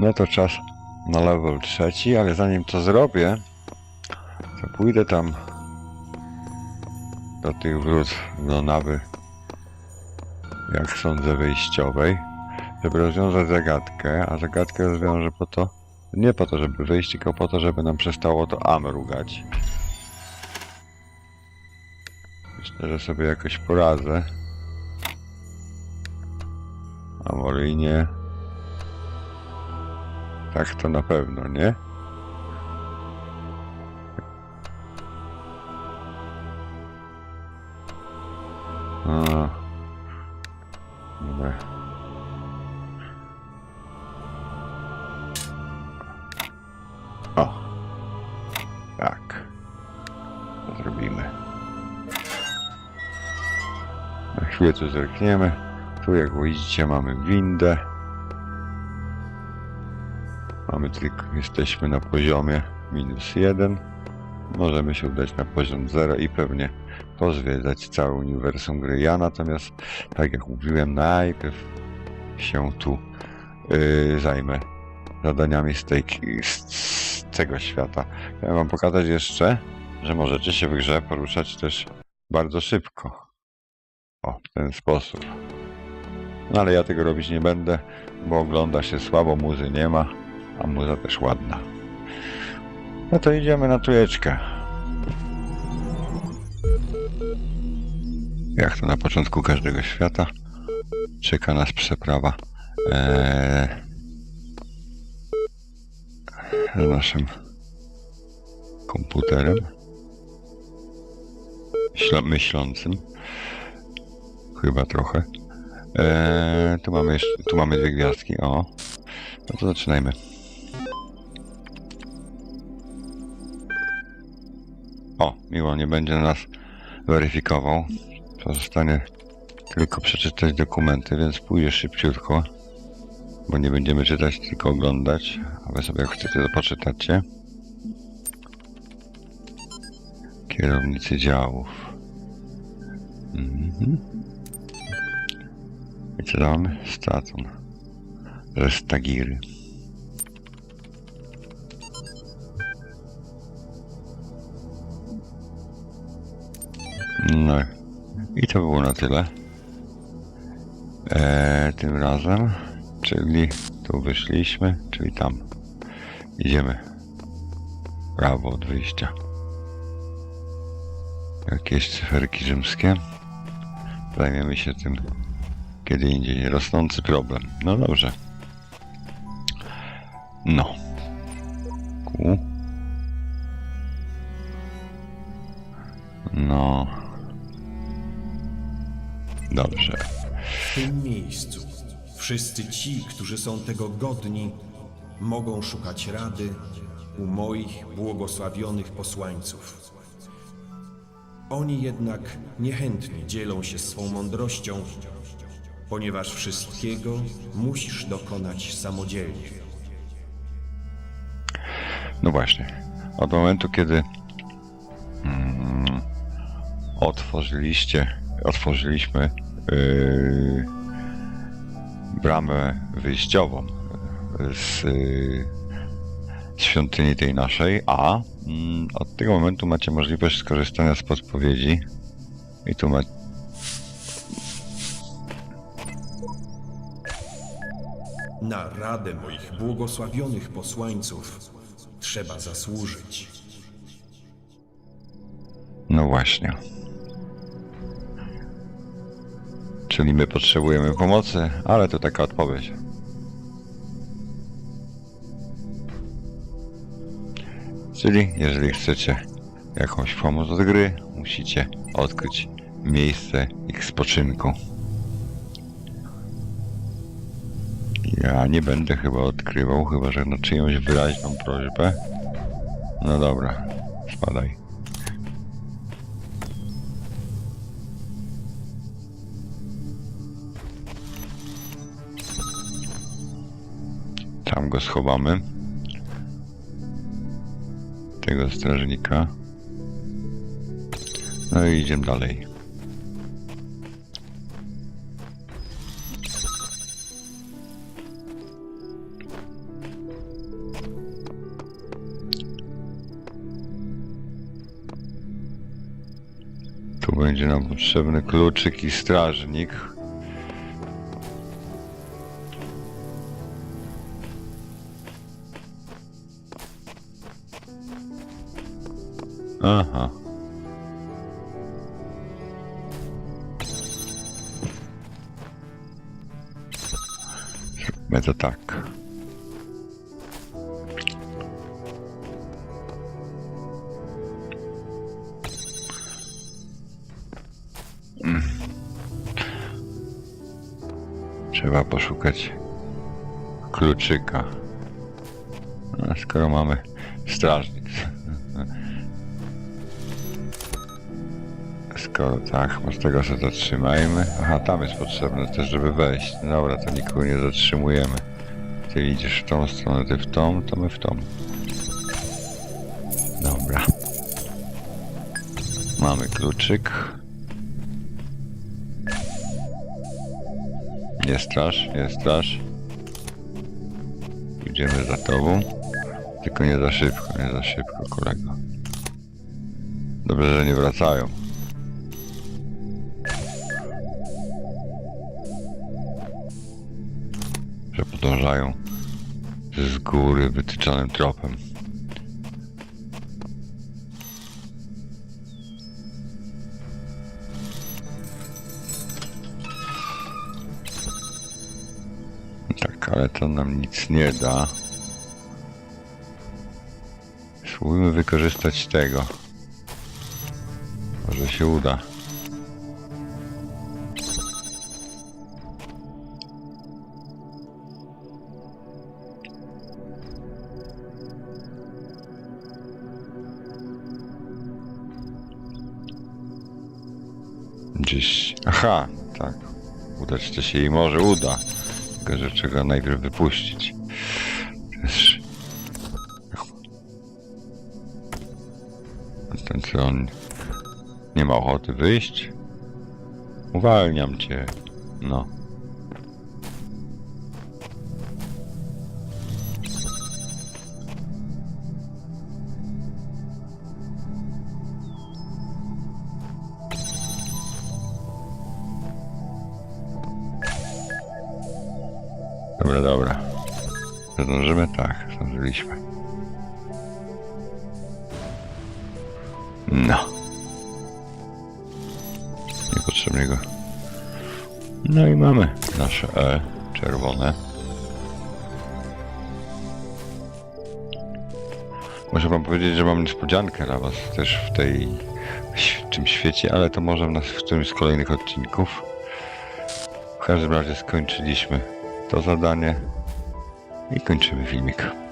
No to czas na level trzeci, ale zanim to zrobię, to pójdę tam do tych wrót, do nawy, jak sądzę, wyjściowej, żeby rozwiązać zagadkę, a zagadkę rozwiążę po to, nie po to, żeby wyjść, tylko po to, żeby nam przestało to A mrugać. Myślę, że sobie jakoś poradzę. A może i nie. Tak to na pewno, nie? A. Dobra. O. Tak. To zrobimy. Na chwilę tu zerkniemy. Tu jak widzicie mamy windę. Mamy tylko, jesteśmy na poziomie minus 1. Możemy się udać na poziom 0 i pewnie pozwiedzać całe uniwersum gry. Ja natomiast, tak jak mówiłem, najpierw się tu yy, zajmę zadaniami z, tej, z, z tego świata. Chciałem wam pokazać jeszcze, że możecie się w grze poruszać też bardzo szybko. O, w ten sposób. No ale ja tego robić nie będę, bo ogląda się słabo, muzy nie ma, a muza też ładna. No to idziemy na tujeczkę. Jak to na początku każdego świata, czeka nas przeprawa eee, z naszym komputerem myślącym. Chyba trochę. Eee, tu mamy jeszcze, tu mamy dwie gwiazdki, o. No to zaczynajmy. O, miło, nie będzie nas weryfikował. Pozostanie tylko przeczytać dokumenty, więc pójdzie szybciutko. Bo nie będziemy czytać, tylko oglądać. A wy sobie jak chcecie, to poczytacie. Kierownicy działów. Mhm. I co tam? Staton. Restagiry. I to było na tyle. Eee, tym razem, czyli tu wyszliśmy, czyli tam. Idziemy. Prawo od wyjścia. Jakieś cyferki rzymskie. Zajmiemy się tym kiedy indziej. Rosnący problem. No dobrze. No. Ku. No. Dobrze. W tym miejscu wszyscy ci, którzy są tego godni, mogą szukać rady u moich błogosławionych posłańców. Oni jednak niechętnie dzielą się swą mądrością, ponieważ wszystkiego musisz dokonać samodzielnie. No właśnie. Od momentu, kiedy mm, otworzyliście, otworzyliśmy yy, bramę wyjściową yy, z yy, świątyni tej naszej, a mm, od tego momentu macie możliwość skorzystania z podpowiedzi i tu ma, Na radę moich błogosławionych posłańców trzeba zasłużyć. No właśnie. Czyli my potrzebujemy pomocy, ale to taka odpowiedź. Czyli jeżeli chcecie jakąś pomoc od gry, musicie odkryć miejsce ich spoczynku. Ja nie będę chyba odkrywał, chyba że na czyjąś wyraźną prośbę. No dobra, spadaj. Tam go schowamy. Tego strażnika. No i idziemy dalej. Tu będzie nam potrzebny kluczyk i strażnik. Aha. Zróbmy to tak. Trzeba poszukać kluczyka. A skoro mamy strażnik. Skoro tak, z tego się zatrzymajmy. Aha, tam jest potrzebne też, żeby wejść. Dobra, to nikogo nie zatrzymujemy. Ty idziesz w tą stronę, ty w tą, to my w tą. Dobra. Mamy kluczyk. Nie strasz, nie strasz. Idziemy za tobą. Tylko nie za szybko, nie za szybko, kolego. Dobrze, że nie wracają. Że podążają z góry wytyczonym tropem. Tak, ale to nam nic nie da. Spróbujmy wykorzystać tego. Może się uda. Gdzieś. Aha, tak. Udać to się jej może uda. Tylko, że trzeba najpierw wypuścić. Też. Ten co on nie ma ochoty wyjść? Uwalniam cię. No. Dobra, dobra. Zdążymy? Tak, zdążyliśmy. No. Niepotrzebnie go. No i mamy nasze E czerwone. Muszę wam powiedzieć, że mam niespodziankę dla was też w tej w tym świecie, ale to może w, nas, w którymś z kolejnych odcinków. W każdym razie skończyliśmy to zadanie i kończymy filmik.